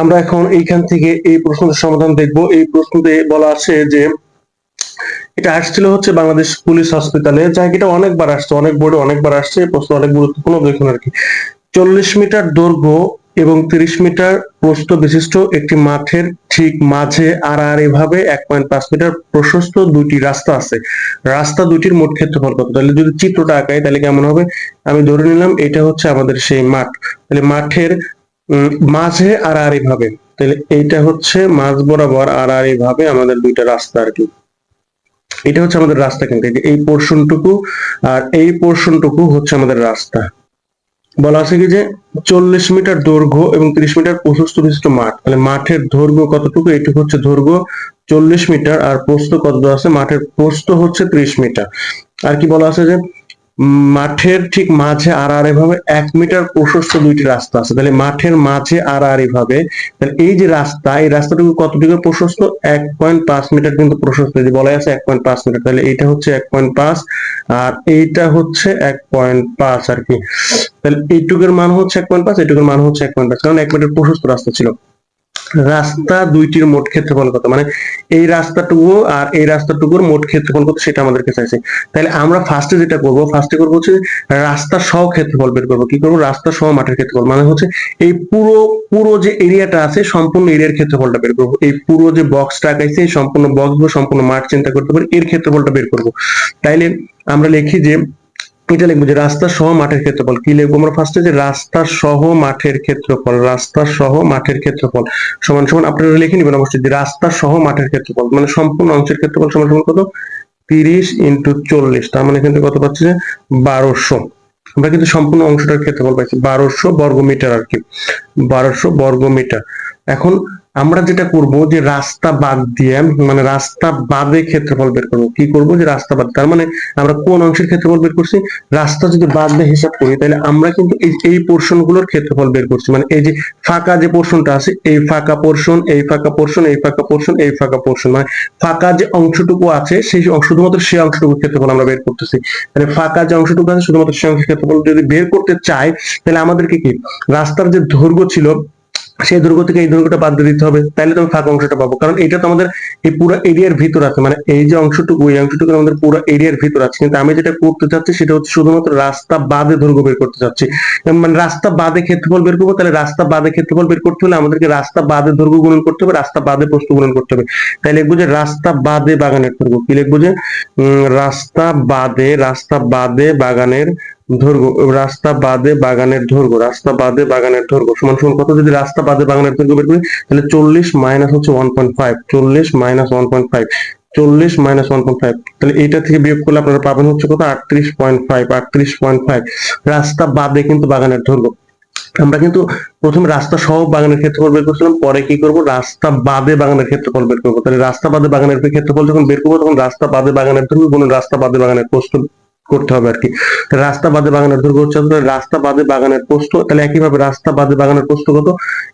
আমরা এখন এইখান থেকে এই প্রশ্নটার সমাধান দেখব। এই প্রশ্নতে বলা আছে যে, এটা আসছিল হচ্ছে বাংলাদেশ পুলিশ হসপিটালে এটা অনেকবার আসছে, অনেক বোর্ডে অনেকবার আসছে প্রশ্ন অনেক গুরুত্বপূর্ণ দেখুন আর কি। চল্লিশ মিটার দৈর্ঘ্য এবং তিরিশ মিটার প্রস্থ বিশিষ্ট একটি মাঠের ঠিক মাঝে আর আর এভাবে এক পয়েন্ট পাঁচ মিটার প্রশস্ত দুইটি রাস্তা আছে। রাস্তা দুইটির মোট ক্ষেত্রফল কত? তাহলে যদি চিত্রটা আঁকাই তাহলে কেমন হবে? আমি ধরে নিলাম এটা হচ্ছে আমাদের সেই মাঠ। তাহলে মাঠের মাঝে আর এভাবে তাহলে এইটা হচ্ছে মাঝ বরাবর আর আর এভাবে আমাদের দুইটা রাস্তা আর কি। এটা হচ্ছে আমাদের রাস্তা কিন্তু, এই পোর্শনটুকু আর এই পোর্শনটুকু হচ্ছে আমাদের রাস্তা। বলা আছে কি যে চল্লিশ মিটার দৈর্ঘ্য এবং ত্রিশ মিটার প্রশস্ত বিশিষ্ট মাঠ। তাহলে মাঠের দৈর্ঘ্য কতটুকু? এইটুকু হচ্ছে দৈর্ঘ্য চল্লিশ মিটার আর প্রস্থ কত আছে? মাঠের প্রস্থ হচ্ছে ত্রিশ মিটার। আর কি বলা আছে যে মাঠের ঠিক মাঝে আর এক মিটার প্রশস্ত দুইটি রাস্তা আছে। তাহলে মাঠের মাঝে আর আর এভাবে এই যে রাস্তা, এই রাস্তাটুকু কতটুকু প্রশস্ত? এক পয়েন্ট পাঁচ মিটার কিন্তু প্রশস্ত। যে বলা আছে এক পয়েন্ট পাঁচ মিটার। তাহলে এইটা হচ্ছে এক পয়েন্ট পাঁচ আর এইটা হচ্ছে এক পয়েন্ট পাঁচ আর কি। তাহলে এইটুকুর মান হচ্ছে এক পয়েন্ট পাঁচ, এইটুকুর মান হচ্ছে এক পয়েন্ট পাঁচ। কারণ এক মিটার প্রশস্ত রাস্তা ছিল। রাস্তা দুইটির মোট ক্ষেত্রফল কত? মানে এই রাস্তাটুকু আর এই রাস্তাটুকুর মোট ক্ষেত্রফল কত সেটা আমাদেরকে চাইছে। তাহলে আমরা ফার্স্টে যেটা করব ফার্স্টে করব হচ্ছে রাস্তা সহ ক্ষেত্রফল বের করব। কি করব? রাস্তা সহ মাঠের ক্ষেত্রফল। মানে হচ্ছে এই পুরো পুরো যে এরিয়াটা আছে, সম্পূর্ণ এরিয়ার ক্ষেত্রফলটা বের করব। এই পুরো যে বক্সটা আঁকাইছে, এই সম্পূর্ণ বক্স সম্পূর্ণ মাঠ চিন্তা করতে পারি, এর ক্ষেত্রফলটা বের করব। তাইলে আমরা লিখি যে এটা লিখব যে রাস্তা সহ মাঠের ক্ষেত্রফল। কি লিখব আমরা ফার্স্টে যে রাস্তা সহ মাঠের ক্ষেত্রফল, রাস্তা সহ মাঠের ক্ষেত্রফল। সমান সমান আপনারা লিখে নেবেন অবশ্যই যে রাস্তা সহ মাঠের ক্ষেত্রফল মানে সম্পূর্ণ অংশের ক্ষেত্রফল সমান সমান কত? তিরিশ ইন্টু চল্লিশ, তার মানে কিন্তু কত পাচ্ছি যে? বারোশো। আমরা কিন্তু সম্পূর্ণ অংশটার ক্ষেত্রফল পাইছি, বারোশো বর্গমিটার আর কি। বারোশো বর্গমিটার। এখন আমরা যেটা করব যে রাস্তা বাদ দিয়ে মানে রাস্তা বাদে ক্ষেত্রফল বের করব। কি করব যে রাস্তা বাদ? তার মানে আমরা কোন অংশের ক্ষেত্রফল বের করছি? রাস্তা যদি বাদ দিয়ে হিসাব করি, তাহলে আমরা কিন্তু এই এই পোর্শনগুলোর ক্ষেত্রফল বের করছি। মানে এই যে ফাঁকা যে পোর্শনটা আছে, এই ফাঁকা পোর্শন এই ফাঁকা পোর্শন এই ফাঁকা পোর্শন এই ফাঁকা পোর্শন মানে ফাঁকা যে অংশটুকু আছে, সেই শুধুমাত্র সেই অংশটুকু ক্ষেত্রফল আমরা বের করতেছি। তাহলে ফাঁকা যে অংশটুকু আছে, শুধুমাত্র সেই অংশের ক্ষেত্রফল যদি বের করতে চাই, তাহলে আমাদেরকে কি? রাস্তার যে দৈর্ঘ্য ছিল সেই দৈর্ঘ্য থেকে এই দৈর্ঘ্যটা বাদ দিতে হবে, তাহলে তো আমি ফাঁকা অংশটা পাবো। কারণ এটা তো আমাদের এই পুরো এরিয়ার ভিতর আছে মানে এই যে অংশটুকু, এই অংশটুকু আমাদের পুরো এরিয়ার ভিতর আছে। কিন্তু আমি যেটা করতে চাচ্ছি সেটা হচ্ছে শুধুমাত্র রাস্তা বাদে দৈর্ঘ্য বের করতে চাচ্ছি। মানে রাস্তা বাদে ক্ষেত্রফল বের করব, তাহলে রাস্তা বাদে ক্ষেত্রফল বের করতে হলে আমাদেরকে রাস্তা বাদে দৈর্ঘ্য গুণন করতে হবে, রাস্তা বাদে প্রস্থ গুণন করতে হবে। তাই লিখব যে রাস্তা বাদে বাগানের দৈর্ঘ্য কি লিখব যে? রাস্তা বাদে রাস্তা বাদে বাগানের দৈর্ঘ্য রাস্তা বাদে বাগানের দৈর্ঘ্য রাস্তা বাদে বাগানের দৈর্ঘ্য সমান সমান কত? যদি রাস্তা বাদে বাগানের দৈর্ঘ্য বের করি, তাহলে চল্লিশ মাইনাস হচ্ছে ওয়ান পয়েন্ট ফাইভ চল্লিশ মাইনাস ওয়ান পয়েন্ট ফাইভ চল্লিশ মাইনাস ওয়ান পয়েন্ট ফাইভ তাহলে এইটা থেকে বিয়োগ করলে আপনারা পাবেন হচ্ছে কত? আটত্রিশ পয়েন্ট ফাইভ আটত্রিশ পয়েন্ট ফাইভ রাস্তা বাদে কিন্তু বাগানের দৈর্ঘ্য আমরা কিন্তু প্রথমে রাস্তা সহ বাগানের ক্ষেত্রফল বের করছিলাম, পরে কি করব? রাস্তা বাদে বাগানের ক্ষেত্রফল বের করব। তাহলে রাস্তা বাদে বাগানের ক্ষেত্রফল যখন বের করব, তখন রাস্তা বাদে বাগানের দৈর্ঘ্য গুণ রাস্তা বাদে বাগানের প্রস্থ করতে হবে আর কি রাস্তা বাদে বাগানের দৈর্ঘ্য হচ্ছে রাস্তা বাদে বাগানের প্রস্থ তাহলে একইভাবে রাস্তা বাদে বাগানের প্রস্থ কত?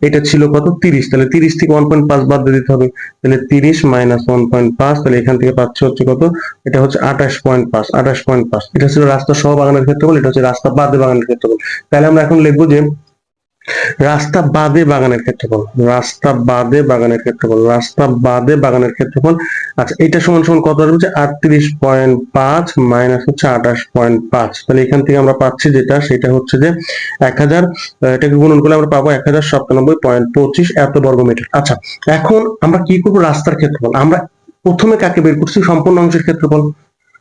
এটা ছিল কত? তিরিশ। তাহলে তিরিশ থেকে ওয়ান পয়েন্ট পাঁচ বাদ দিতে হবে। তাহলে তিরিশ মাইনাস ওয়ান পয়েন্ট পাঁচ, তাহলে এখান থেকে পাচ্ছে হচ্ছে কত? এটা হচ্ছে আঠাশ পয়েন্ট পাঁচ, আঠাশ পয়েন্ট পাঁচ। এটা ছিল রাস্তা সহ বাগানের ক্ষেত্রফল, এটা হচ্ছে রাস্তা বাদে বাগানের ক্ষেত্রফল। তাহলে আমরা এখন লিখব যে রাস্তা বাদে বাগানের ক্ষেত্রফল, রাস্তা বাদে বাগানের ক্ষেত্রফল, রাস্তা বাদে বাগানের ক্ষেত্রফল। আচ্ছা এটা সমান সমান কত আসবে আটত্রিশ পয়েন্ট পাঁচ মাইনাস হচ্ছে আঠাশ পয়েন্ট পাঁচ। তাহলে এখান থেকে আমরা পাচ্ছি যেটা, সেটা হচ্ছে যে এক হাজার এটাকে গুণন করলে আমরা পাবো এক হাজার সাতানব্বই পয়েন্ট পঁচিশ এত বর্গ মিটার আচ্ছা এখন আমরা কি করব? রাস্তার ক্ষেত্রফল। আমরা প্রথমে কাকে বের করছি? সম্পূর্ণ অংশের ক্ষেত্রফল।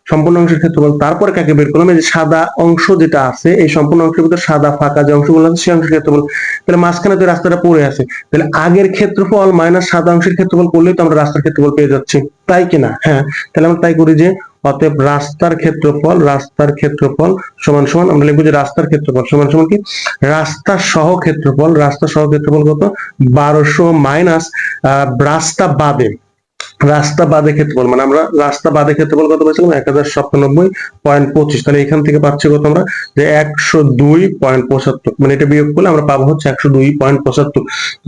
সম্পূর্ণ অংশের ক্ষেত্রফল, তারপরে কাকে বের করলাম? এই যে সাদা অংশ যেটা আছে, এই সম্পূর্ণ অংশের ভিতরে সাদা, ফাঁকা যে অংশগুলো আছে, সেই অংশের ক্ষেত্রফল। তাহলে মাঝখানে তো রাস্তাটা পড়ে আছে। তাহলে আগের ক্ষেত্রফল মাইনাস সাদা অংশের ক্ষেত্রফল করলেই তো আমরা রাস্তার ক্ষেত্রফল পেয়ে যাচ্ছি। তাই কিনা? হ্যাঁ। তাহলে আমরা তাই করি যে, অতএব রাস্তার ক্ষেত্রফল রাস্তার ক্ষেত্রফল সমান সমান, আমরা লিখব যে রাস্তার ক্ষেত্রফল সমান সমান কি? রাস্তা সহ ক্ষেত্রফল, রাস্তা সহ ক্ষেত্রফল কত? বারোশো মাইনাস রাস্তা বাদে। রাস্তা বাদে ক্ষেত্রফল মানে আমরা রাস্তা বাদে ক্ষেত্রফল কত পেয়েছিলাম এক হাজার সাতানব্বই পয়েন্ট পঁচিশ। তাহলে এখান থেকে পাচ্ছি কত আমরা? যে একশো দুই পয়েন্ট পঁচাত্তর। মানে এটা বিয়োগ করলে আমরা পাবো হচ্ছে একশো দুই পয়েন্ট পঁচাত্তর।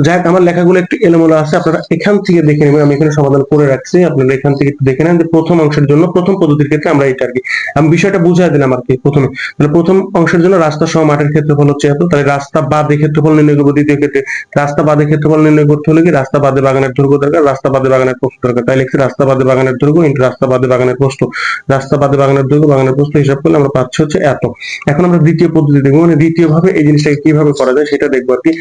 যাই হোক, আমার লেখাগুলো একটু এলোমেলো আছে আপনারা এখান থেকে দেখে নেবেন। আমি এখানে সমাধান করে রাখছি আপনারা এখান থেকে একটু দেখে নেন যে প্রথম অংশের জন্য প্রথম পদ্ধতির ক্ষেত্রে আমরা এটা আর কি আমি বিষয়টা বুঝাই দিলাম আর কি প্রথমে। তাহলে প্রথম অংশের জন্য রাস্তা সহ মাঠের ক্ষেত্রফল হচ্ছে এত। তাহলে রাস্তা বাদে ক্ষেত্রফল নির্ণয় করব দ্বিতীয় ক্ষেত্রে। রাস্তা বাদে ক্ষেত্রফল নির্ণয় করতে হলে কি? রাস্তা বাদে বাগানের দৈর্ঘ্য দরকার রাস্তা বাদে বাগানের প্রস্থ দরকার। তাই লিখছি রাস্তা বাদে বাগানের দৈর্ঘ্য ইন্টু রাস্তা বাদে বাগানের প্রস্থ রাস্তা বাদে বাগানের দৈর্ঘ্য বাগানের প্রস্থ হিসাব করলে আমরা পাচ্ছি হচ্ছে এত। এখন আমরা দ্বিতীয় পদ্ধতি দেখব মানে দ্বিতীয় ভাবে এই জিনিসটাকে কীভাবে করা যায় সেটা দেখব আর কি।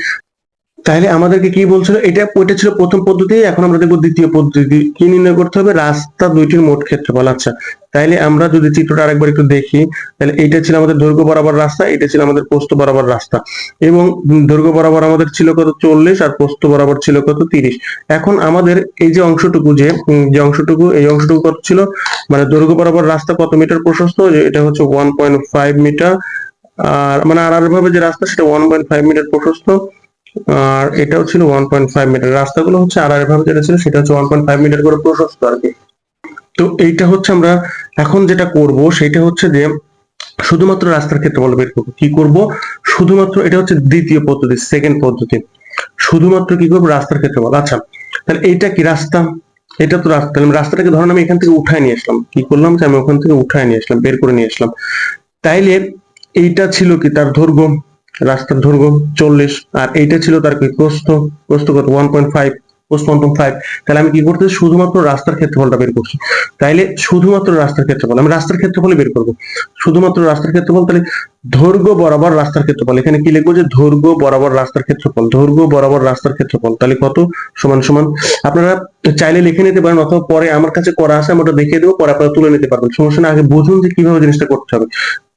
তাহলে আমাদেরকে কি বলছিল? এটা, ওইটা ছিল প্রথম পদ্ধতি, এখন আমরা দেখব দ্বিতীয় পদ্ধতি। কি নির্ণয় করতে হবে? রাস্তা দুইটির মোট ক্ষেত্রফল। আচ্ছা তাইলে আমরা যদি চিত্রটা আরেকবার একটু দেখি, তাহলে এইটা ছিল আমাদের দৈর্ঘ্য বরাবর রাস্তা এটা ছিল আমাদের প্রস্থ বরাবর রাস্তা। এবং দৈর্ঘ্য বরাবর আমাদের ছিল কত? চল্লিশ, আর প্রস্থ বরাবর ছিল কত? তিরিশ। এখন আমাদের এই যে অংশটুকু যে যে অংশটুকু, এই অংশটুকু কত ছিল? মানে দৈর্ঘ্য বরাবর রাস্তা কত মিটার প্রশস্ত? এটা হচ্ছে ওয়ান পয়েন্ট ফাইভ মিটার আর মানে আর ভাবে যে রাস্তা, সেটা ওয়ান পয়েন্ট ফাইভ মিটার প্রশস্ত। আর এটাও ছিল ওয়ান পয়েন্ট ফাইভ মিটার রাস্তাগুলো হচ্ছে আর আর ভাবে যেটা ছিল, সেটা হচ্ছে ওয়ান পয়েন্ট ফাইভ মিটার করে প্রশস্ত আর কি। তো এইটা হচ্ছে আমরা এখন যেটা করব সেটা হচ্ছে যে শুধুমাত্র রাস্তার ক্ষেত্রফল বের করব। কি করব? শুধুমাত্র এটা হচ্ছে দ্বিতীয় পদ্ধতি সেকেন্ড পদ্ধতি। শুধুমাত্র কি করব? রাস্তার ক্ষেত্রফল আচ্ছা তাহলে এইটা কি রাস্তা? এটা তো রাস্তা। রাস্তাটাকে ধরেন আমি এখান থেকে উঠায় নিয়ে আসলাম। কি করলাম? যে আমি ওখান থেকে উঠায় নিয়ে আসলাম, বের করে নিয়ে আসলাম। তাইলে এইটা ছিল কি? তার দৈর্ঘ্য। রাস্তার দৈর্ঘ্য চল্লিশ, আর এইটা ছিল তার প্রস্থ প্রস্থ কত ওয়ান পয়েন্ট ফাইভ তাহলে আমি কি করতেছি? শুধুমাত্র রাস্তার ক্ষেত্রফলটা বের করছি। তাইলে শুধুমাত্র রাস্তার ক্ষেত্রফল, আমি রাস্তার ক্ষেত্রফলই বের করব। শুধুমাত্র রাস্তার ক্ষেত্রফল, তাহলে দৈর্ঘ্য বরাবর রাস্তার ক্ষেত্রফল। এখানে কি লিখব যে দৈর্ঘ্য বরাবর রাস্তার ক্ষেত্রফল, দৈর্ঘ্য বরাবর রাস্তার ক্ষেত্রফল। তাহলে কত? সমান সমান। আপনারা চাইলে লিখে নিতে পারেন, অথবা পরে আমার কাছে করা আছে, আমি ওটা দেখিয়ে দেবো, পরে আপনারা তুলে নিতে পারবেন। সমস্যা না, আগে বুঝুন যে কীভাবে জিনিসটা করতে হবে।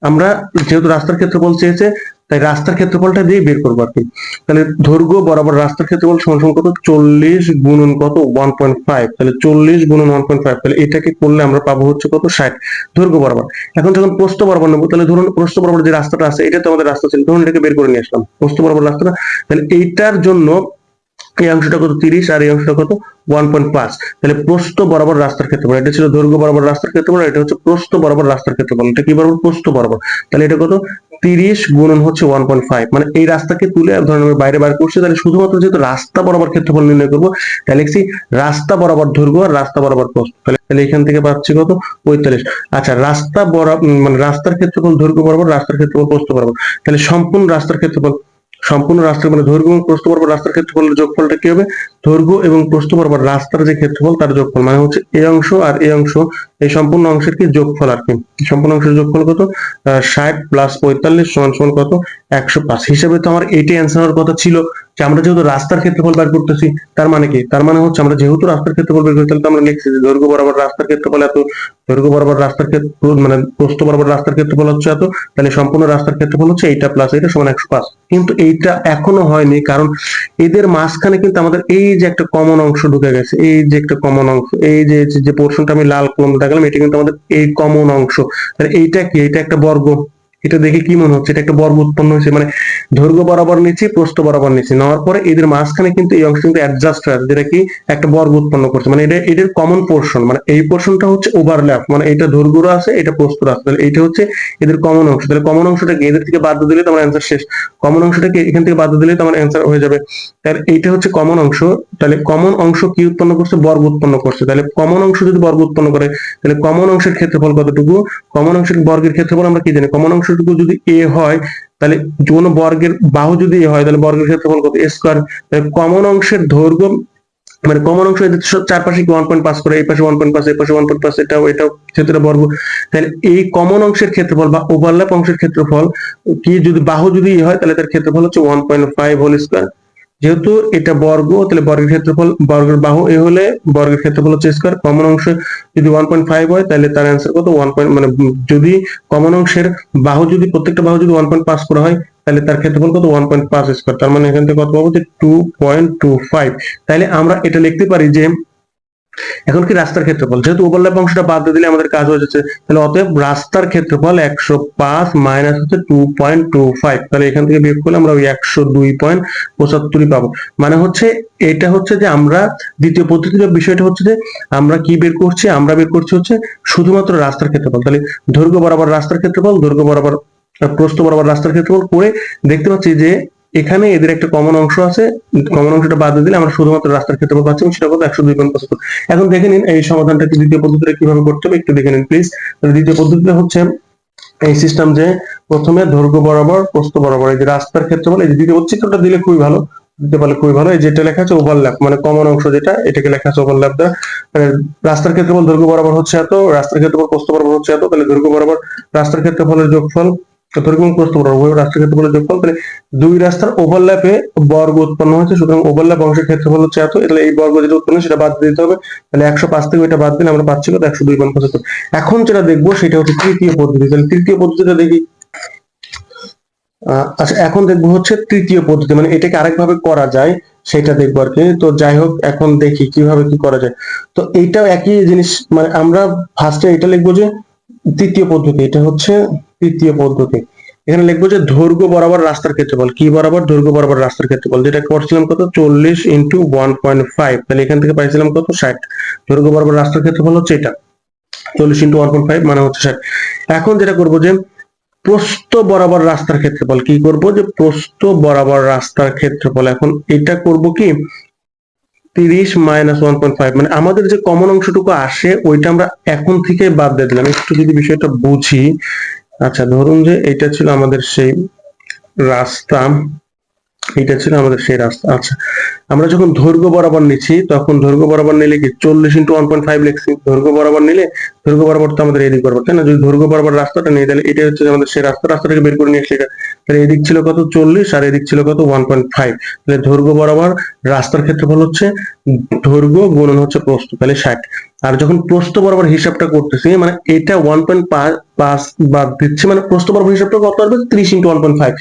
আমরা যেহেতু রাস্তার ক্ষেত্রফল চেয়েছে তাই রাস্তার ক্ষেত্রফলটা দিয়ে বের করব আর কি। তাহলে দৈর্ঘ্য বরাবর রাস্তার ক্ষেত্রফল সমান সমান কত? চল্লিশ গুণন কত? ওয়ান পয়েন্ট ফাইভ তাহলে চল্লিশ গুণন ওয়ান পয়েন্ট ফাইভ তাহলে এটাকে করলে আমরা পাবো হচ্ছে কত? ষাট। দৈর্ঘ্য বরাবর। এখন যখন প্রস্থ বরাবর নেব, তাহলে ধরুন প্রস্থ বরাবর যে রাস্তাটা আছে, এটা তো আমাদের রাস্তা ছিল। ধরুন এটাকে বের করে নিয়ে আসলাম, প্রস্থ বরাবর রাস্তাটা। তাহলে এইটার জন্য এই অংশটা কত? তিরিশ আর এই অংশটা কত? ওয়ান পয়েন্ট পাঁচ তাহলে প্রস্থ বরাবর রাস্তার ক্ষেত্রফল, এটা ছিল দৈর্ঘ্য বরাবর রাস্তার ক্ষেত্রফল এটা হচ্ছে প্রস্থ বরাবর রাস্তার ক্ষেত্রফল। এটা কি বরাবর? প্রস্থ বরাবর। তাহলে এটা কত? তিরিশ গুণন হচ্ছে ওয়ান পয়েন্ট ফাইভ মানে এই রাস্তাকে তুলে ধরেন আমি বাইরে বার করছি, তাহলে শুধুমাত্র যেহেতু রাস্তা বরাবর ক্ষেত্রফল নির্ণয় করব, তাহলে লিখছি রাস্তা বরাবর দৈর্ঘ্য আর রাস্তা বরাবর প্রস্থ তাহলে এখান থেকে পাচ্ছি কত? পঁয়তাল্লিশ। আচ্ছা রাস্তা বরাবর মানে রাস্তার ক্ষেত্রফল দৈর্ঘ্য বরাবর, রাস্তার ক্ষেত্রফল প্রস্থ বরাবর। তাহলে সম্পূর্ণ রাস্তার ক্ষেত্রফল সম্পূর্ণ রাস্তার মানে দৈর্ঘ্য এবং প্রস্থ বরাবর রাস্তার ক্ষেত্রফল যোগফলটা কি হবে? দৈর্ঘ্য এবং প্রস্থ বরাবর রাস্তার যে ক্ষেত্রফল, তার যোগফল। মানে হচ্ছে এই অংশ আর এই অংশ, এই সম্পূর্ণ অংশের কি যোগফল আর কি? সম্পূর্ণ অংশের যোগফল কত? ষাট প্লাস পঁয়তাল্লিশ সমান সমান কত? একশো পাঁচ। হিসাবে তো আমার এইটাই অ্যান্সার হওয়ার কথা ছিল যে আমরা যেহেতু রাস্তার ক্ষেত্রফল বের করতেছি, তার মানে কি? তার মানে হচ্ছে আমরা যেহেতু রাস্তার ক্ষেত্রফল বের করতে তো আমরা লিখছি দৈর্ঘ্য বরাবর রাস্তার ক্ষেত্রফল এত, দৈর্ঘ্য বরাবর রাস্তার ক্ষেত্র মানে প্রস্থ বরাবর রাস্তার ক্ষেত্রফল হচ্ছে এত, তাহলে সম্পূর্ণ রাস্তার ক্ষেত্রফল হচ্ছে এইটা প্লাস এটা সমান একশো পাঁচ। কিন্তু এইটা এখনও হয়নি, কারণ এদের মাঝখানে কিন্তু আমাদের এই যে একটা কমন অংশ ঢুকে গেছে, এই যে একটা কমন অংশ, এই যে যে পোর্শনটা আমি লাল কলম দেখালাম, এটা কিন্তু আমাদের এই কমন অংশ। তাহলে এইটা কি? এটা একটা বর্গ। এটা দেখে কি মনে হচ্ছে? এটা একটা বর্গ উৎপন্ন হয়েছে মানে দৈর্ঘ্য বরাবর নিচ্ছি প্রস্থ বরাবর নিচ্ছি নেওয়ার পরে এদের মাঝখানে কিন্তু এই অংশ কিন্তু অ্যাডজাস্ট হয়ে, যেটা কি একটা বর্গ উৎপন্ন করছে। মানে এটা, এদের কমন পোর্শন মানে এই পোর্শনটা হচ্ছে ওভারল্যাপ মানে এটা দৈর্ঘ্য আছে, এটা প্রস্থ আছে। তাহলে এইটা হচ্ছে এদের কমন অংশ। তাহলে কমন অংশটাকে এদের থেকে বাদ দিলে তো আমার অ্যান্সার শেষ। কমন অংশটাকে এখান থেকে বাদ দিলে তো আমার অ্যান্সার হয়ে যাবে। তাহলে এইটা হচ্ছে কমন অংশ। তাহলে কমন অংশ কি উৎপন্ন করছে? বর্গ উৎপন্ন করছে। তাহলে কমন অংশ যদি বর্গ উৎপন্ন করে, তাহলে কমন অংশের ক্ষেত্রফল কতটুকু? কমন অংশের বর্গের ক্ষেত্রফল আমরা কি জানি? কমন অংশটুকু যদি এ হয়, তাহলে কোন বর্গের বাহু যদি এ হয়, তাহলে বর্গের ক্ষেত্রফল কত? স্কোয়ার তাহলে কমন অংশের দৈর্ঘ্য মানে কমন অংশ এদের চারপাশে ওয়ান পয়েন্ট পাস করে, এই পাশে ওয়ান পয়েন্ট পাস এই পাশে ওয়ান পয়েন্ট পাস এটাও এটাও ক্ষেত্রে বর্গ। তাহলে এই কমন অংশের ক্ষেত্রফল বা ওভারল্যাপ অংশের ক্ষেত্রফল, কি যদি বাহু যদি হয়, তাহলে তার ক্ষেত্রফল হচ্ছে one point five whole square যেহেতু এটা বর্গ, তাহলে বর্গের ক্ষেত্রফল, বর্গের বাহু এ হলে বর্গের ক্ষেত্রফল হচ্ছে স্কোয়ার কমন অংশ যদি ওয়ান পয়েন্ট ফাইভ হয়, তাহলে তার অ্যান্সার কত? ওয়ান পয়েন্ট মানে যদি কমন অংশের বাহু যদি, প্রত্যেকটা বাহু যদি ওয়ান পয়েন্ট পাস করা হয়, তাহলে তার ক্ষেত্রফল কত? ওয়ান পয়েন্ট পাঁচ স্কোয়ার তার মানে এখান থেকে কত পাবো? যে টু পয়েন্ট টু ফাইভ তাহলে আমরা এটা লিখতে পারি যে এখন কি রাস্তার ক্ষেত্রফল? যেহেতু ওভারল্যাপ অংশটা বাদ দিলে আমাদের কাজ হয়ে যাচ্ছে, তাহলে অতএব রাস্তার ক্ষেত্রফল একশো পাঁচ মাইনাস হচ্ছে টু পয়েন্ট টু ফাইভ তাহলে এখান থেকে বিয়োগ করলে আমরা ওই একশো দুই পয়েন্ট পঁচাত্তরই পাবো। মানে হচ্ছে, এটা হচ্ছে যে আমরা, দ্বিতীয় পদ্ধতির বিষয়টা হচ্ছে যে, আমরা কি বের করছি? আমরা বের করছি হচ্ছে শুধুমাত্র রাস্তার ক্ষেত্রফল। তাহলে দৈর্ঘ্য বরাবর রাস্তার ক্ষেত্রফল, দৈর্ঘ্য বরাবর, প্রস্থ বরাবর রাস্তার ক্ষেত্রফল করে দেখতে পাচ্ছি যে এখানে এদের একটা কমন অংশ আছে। কমন অংশটা বাদ দিলে আমরা শুধুমাত্র রাস্তার ক্ষেত্রফল পাচ্ছি এবং সেটা কত একশো দুই পয়েন্ট পঁচাত্তর। এখন দেখে নিন এই সমাধানটা কি দ্বিতীয় পদ্ধতিটা কীভাবে করতে হবে, একটু দেখে নিন প্লিজ দ্বিতীয় পদ্ধতিটা হচ্ছে এই সিস্টেম যে প্রথমে দৈর্ঘ্য বরাবর, প্রস্থ বরাবর, এই যে রাস্তার ক্ষেত্রফল, এই যে দ্বিতীয় চিত্রটা দিলে খুবই ভালো, দিতে পারলে খুবই ভালো। এই যেটা লেখা আছে ওভারল্যাপ মানে কমন অংশ যেটা, এটাকে লেখা আছে ওভারল্যাপ দ্বারা। মানে রাস্তার ক্ষেত্রফল দৈর্ঘ্য বরাবর হচ্ছে এত, রাস্তার ক্ষেত্রফল প্রস্থ বরাবর হচ্ছে এত, তাহলে দৈর্ঘ্য বরাবর রাস্তার ক্ষেত্রে ক্ষেত্রফলের যোগফল রাস্তার ক্ষেত্রফলের যোগফল তাহলে দুই রাস্তার ওভারল্যাপে বর্গ উৎপন্ন হয়েছে, সুতরাং ওভারল্যাপ অংশের ক্ষেত্রফল হচ্ছে এত, তাহলে এই বর্গ যেটা উৎপন্ন সেটা বাদ দিতে হবে, তাহলে একশো পাঁচ থেকে বাদ দিলে আমরা পাচ্ছি কত? একশো দুই এখন যেটা দেখব সেটা হচ্ছে তৃতীয় পদ্ধতি, তাহলে তৃতীয় পদ্ধতিটা দেখি। আচ্ছা এখন দেখব হচ্ছে তৃতীয় পদ্ধতি মানে এটাকে আরেকভাবে করা যায়, সেটা দেখব আর কি। তো যাই হোক, এখন দেখি কীভাবে কি করা যায়। তো এইটাও একই জিনিস মানে আমরা ফার্স্টে এটা লিখব যে তৃতীয় পদ্ধতি, এটা হচ্ছে তৃতীয় পদ্ধতি। এখানে লিখব যে দৈর্ঘ্য বরাবর রাস্তার ক্ষেত্রফল। কি বরাবর? দৈর্ঘ্য বরাবর রাস্তার ক্ষেত্রফল। যেটা করছিলাম কত? চল্লিশ ইন্টু ওয়ান পয়েন্ট ফাইভ। তাহলে এখান থেকে পাইছিলাম কত? ষাট। দৈর্ঘ্য বরাবর রাস্তার ক্ষেত্রফল হচ্ছে এটা। চল্লিশ ইন্টু ওয়ান পয়েন্ট ফাইভ মানে হচ্ছে ষাট। এখন যেটা করব যে প্রস্থ বরাবর রাস্তার ক্ষেত্রফল কি করব? যে প্রস্থ বরাবর রাস্তার ক্ষেত্রফল। এখন এটা করব কি? তিরিশ মাইনাস ওয়ান পয়েন্ট ফাইভ মানে আমাদের যে কমন অংশটুকু আসে, ওইটা আমরা এখন থেকে বাদ দিয়ে দিলাম। একটু যদি বিষয়টা বুঝি আচ্ছা ধরুন যে এটা ছিল আমাদের সেই রাস্তা। এটা ছিল আমাদের সেই রাস্তা। আচ্ছা আমরা যখন দৈর্ঘ্য বরাবর নিচ্ছি, তখন দৈর্ঘ্য বরাবর নিলে কি চল্লিশ ইন্টু ওয়ান পয়েন্ট ফাইভ লিখছি দৈর্ঘ্য বরাবর নিলে দৈর্ঘ্য বরাবর তো আমাদের এদিক বরাবর, তাই না? যদি দৈর্ঘ্য বরাবর রাস্তাটা নিয়ে তাহলে এটা হচ্ছে আমাদের সেই রাস্তা, রাস্তাটাকে বের করে নিয়ে এটা তাহলে এদিক ছিল কত? চল্লিশ, আর এদিক ছিল কত? ওয়ান পয়েন্ট ফাইভ তাহলে দৈর্ঘ্য বরাবর রাস্তার ক্ষেত্রফল হচ্ছে দৈর্ঘ্য গুণন হচ্ছে প্রস্থ, তাহলে ষাট। আর যখন প্রস্থ বরাবর হিসাবটা করতেছি মানে এটা ওয়ান পয়েন্ট পাঁচ বাদ দিচ্ছে মানে প্রস্থ বরাবর হিসাবটা কত আসবে ত্রিশ ইন্টু ওয়ান পয়েন্ট ফাইভ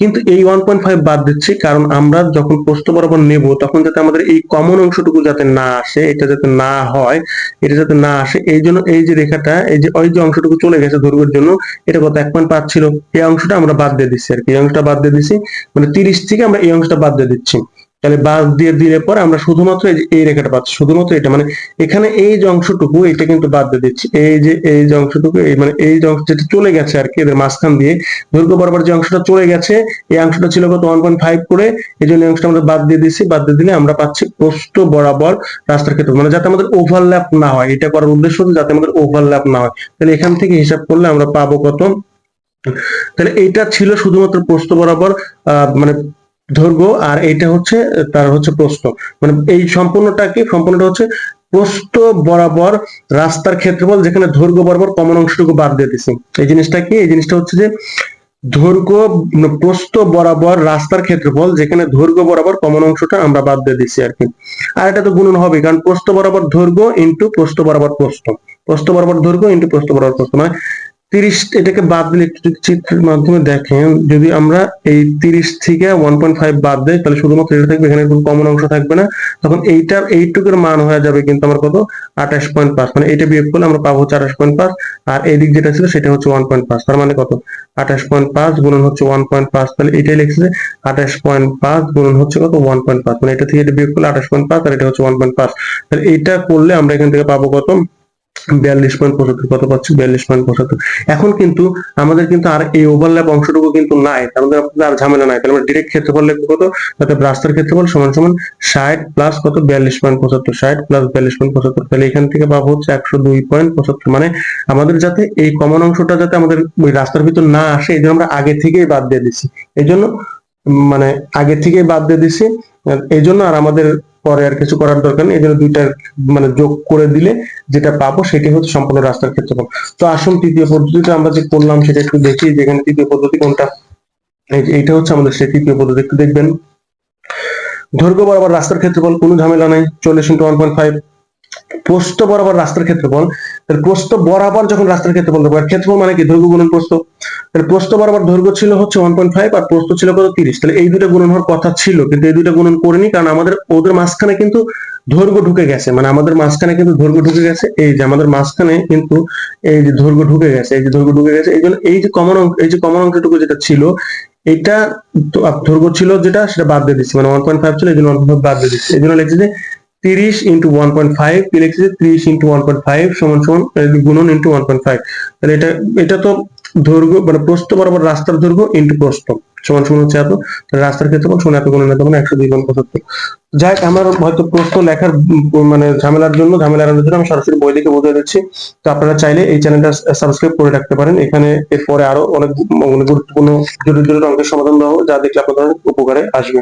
কিন্তু এই ওয়ান পয়েন্ট ফাইভ বাদ দিচ্ছি, কারণ আমরা যখন প্রস্থ বরাবর নেব, তখন যাতে আমাদের এই কমন অংশটুকু যাতে না আসে, এটা যাতে না হয়, এটা যাতে না আসে, এই জন্য এই যে রেখাটা, এই যে, ওই যে অংশটুকু চলে গেছে দৈর্ঘ্যের জন্য, এটা কত, এক পয়েন্ট পাঁচ ছিল। এই অংশটা আমরা বাদ দিয়ে দিচ্ছি আর কি। এই অংশটা বাদ দিয়ে দিচ্ছি মানে তিরিশ থেকে আমরা এই অংশটা বাদ দিয়ে দিচ্ছি। তাহলে বাদ দিয়ে দিলে পরে আমরা শুধুমাত্র এই রেখাটা পাচ্ছি, শুধুমাত্র এটা মানে এখানে এই যে অংশটুকু, এটা কিন্তু বাদ দিয়ে দিচ্ছি। এই যে এই যে অংশটুকু, এই মানে এই যে অংশ যেটা চলে গেছে আর কি, এদের মাঝখান দিয়ে দৈর্ঘ্য বরাবর যে অংশটা চলে গেছে, এই অংশটা ছিল কত ওয়ান পয়েন্ট ফাইভ করে, এই জন্য অংশটা আমরা বাদ দিয়ে দিচ্ছি বাদ দিয়ে দিলে আমরা পাচ্ছি প্রস্থ বরাবর রাস্তার ক্ষেত্রে মানে যাতে আমাদের ওভারল্যাপ না হয়। এটা করার উদ্দেশ্য যাতে আমাদের ওভারল্যাপ না হয়। তাহলে এখান থেকে হিসাব করলে আমরা পাবো কত? তাহলে এটা ছিল শুধুমাত্র প্রস্থ বরাবর মানে দৈর্ঘ্য আর এইটা হচ্ছে, তার হচ্ছে প্রস্থ। মানে এই সম্পূর্ণটা কি? সম্পূর্ণটা হচ্ছে প্রস্থ বরাবর রাস্তার ক্ষেত্রফল যেখানে দৈর্ঘ্য বরাবর কমন অংশটুকু বাদ দিয়ে দিছি। এই জিনিসটা কি? এই জিনিসটা হচ্ছে যে দৈর্ঘ্য মানে প্রস্থ বরাবর রাস্তার ক্ষেত্রফল যেখানে দৈর্ঘ্য বরাবর কমন অংশটা আমরা বাদ দিয়ে দিছি আর কি। আর এটা তো গুণন হবে কারণ প্রস্থ বরাবর দৈর্ঘ্য ইন্টু প্রস্থ বরাবর প্রস্থ। প্রস্থ বরাবর দৈর্ঘ্য ইন্টু প্রস্থ বরাবর প্রস্থ। মানে তিরিশ, এটাকে বাদ দিলে চিত্রের মাধ্যমে দেখেন, যদি আমরা এই তিরিশ থেকে ওয়ান পয়েন্ট ফাইভ বাদ দেয় তাহলে শুধুমাত্র এটা থাকবে, এখানে কোনো কমন অংশ থাকবে না। তখন এইটার, এইটুকুর মান হয়ে যাবে কিন্তু আমার কত? আঠাশ পয়েন্ট পাঁচ। মানে এটা বিয়োগ করলে আমরা পাবো হচ্ছে আঠাশ পয়েন্ট পাঁচ, আর এদিক যেটা ছিল সেটা হচ্ছে ওয়ান পয়েন্ট পাঁচ। তার মানে কত? আঠাশ পয়েন্ট পাঁচ গুণন হচ্ছে ওয়ান পয়েন্ট পাঁচ, তাহলে এটাই লিখছে আঠাশ পয়েন্ট পাঁচ গুণন হচ্ছে কত? ওয়ান পয়েন্ট পাঁচ। মানে এটা থেকে এটা বিয়োগ করলে আঠাশ পয়েন্ট পাঁচ, আর এটা হচ্ছে ওয়ান পয়েন্ট পাঁচ। তাহলে এইটা করলে আমরা এখান থেকে পাবো কত? বিয়াল্লিশ পয়েন্ট পঁচাত্তর, কত পাচ্ছি? বিয়াল্লিশ পয়েন্ট পঁচাত্তর। এখন কিন্তু আমাদের কিন্তু আর এই ওভারল্যাপ অংশটুকু কিন্তু নাই। তার মধ্যে আর ঝামেলা নাই। তাহলে ডিরেক্ট ক্ষেত্রফল লিখব কত? তাতে রাস্তার ক্ষেত্রফল সমান সমান ষাট প্লাস কত? বিয়াল্লিশ পয়েন্ট পঁচাত্তর। ষাট প্লাস বিয়াল্লিশ পয়েন্ট পঁচাত্তর। তাহলে এখান থেকে পাবো হচ্ছে একশো দুই পয়েন্ট পঁচাত্তর। মানে আমাদের যাতে এই কমন অংশটা যাতে আমাদের ওই রাস্তার ভিতর না আসে, এই জন্য আমরা আগে থেকেই বাদ দিয়ে দিছি। এই জন্য মানে আগে থেকেই বাদ দিয়ে দিছি। এই জন্য আর আমাদের পরে আর কিছু করার দরকার নেই। এদের দুইটার দুইটা মানে যোগ করে দিলে যেটা পাবো সেটি হচ্ছে সম্পূর্ণ রাস্তার ক্ষেত্রফল। তো আসুন তৃতীয় পদ্ধতিটা আমরা যে করলাম সেটা একটু দেখি যেখানে তৃতীয় পদ্ধতি কোনটা। এইটা হচ্ছে আমাদের সেই তৃতীয় পদ্ধতি, একটু দেখবেন। দৈর্ঘ্য বরাবর রাস্তার ক্ষেত্রফল, কোনো ঝামেলা নাই। চল্লিশ ইন্টু ওয়ান পয়েন্ট ফাইভ প্রস্থ বরাবর রাস্তার ক্ষেত্রফল তাহলে প্রস্থ বরাবর যখন রাস্তার ক্ষেত্রফল আর ক্ষেত্রফল মানে কি? দৈর্ঘ্য গুণন প্রস্থ। তাহলে প্রস্থ বরাবর দৈর্ঘ্য ছিল হচ্ছে ওয়ান পয়েন্ট ফাইভ আর প্রস্থ ছিল কত? তিরিশ। তাহলে এই দুটো গুণন হওয়ার কথা ছিল, কিন্তু এই দুটো গুণন করিনি, কারণ আমাদের ওদের মাঝখানে কিন্তু দৈর্ঘ্য ঢুকে গেছে। মানে আমাদের মাঝখানে কিন্তু দৈর্ঘ্য ঢুকে গেছে, এই যে আমাদের মাঝখানে কিন্তু এই যে দৈর্ঘ্য ঢুকে গেছে, এই যে দৈর্ঘ্য ঢুকে গেছে, এই জন্য এই যে কমন অঙ্ক এই যে কমন অঙ্কটুকু যেটা ছিল, এটা দৈর্ঘ্য ছিল যেটা, সেটা বাদ দিয়ে দিচ্ছি। মানে ওয়ান পয়েন্ট ফাইভ ছিল, এই জন্য বাদ দিয়ে দিচ্ছি। এই জন্য লিখছি যে তিরিশ ইন্টু ওয়ান পয়েন্ট ফাইভ কি লিখছি ত্রিশ ইন্টু ওয়ান পয়েন্ট ফাইভ সমান সমান গুণন ইন্টু ওয়ান পয়েন্ট ফাইভ তাহলে এটা এটা তো দৈর্ঘ্য মানে প্রস্থ বরাবর রাস্তার দৈর্ঘ্য ইন্টু প্রস্থ, সমান সমান হচ্ছে এত। রাস্তার ক্ষেত্রফল সমান এত, গুণন এত মানে একশো দুই গুণ পঁচাত্তর। যাই, আমার হয়তো প্রশ্ন লেখার মানে ঝামেলার জন্য ঝামেলা জন্য আমি সরাসরি বই দেখে বুঝিয়ে দিচ্ছি। তো আপনারা চাইলে এই চ্যানেলটা সাবস্ক্রাইব করে রাখতে পারেন। এখানে এরপরে আরও অনেক অনেক গুরুত্বপূর্ণ জটিল জটিল অঙ্কের সমাধান দেওয়া যা দেখলে আপনাদের উপকারে আসবে।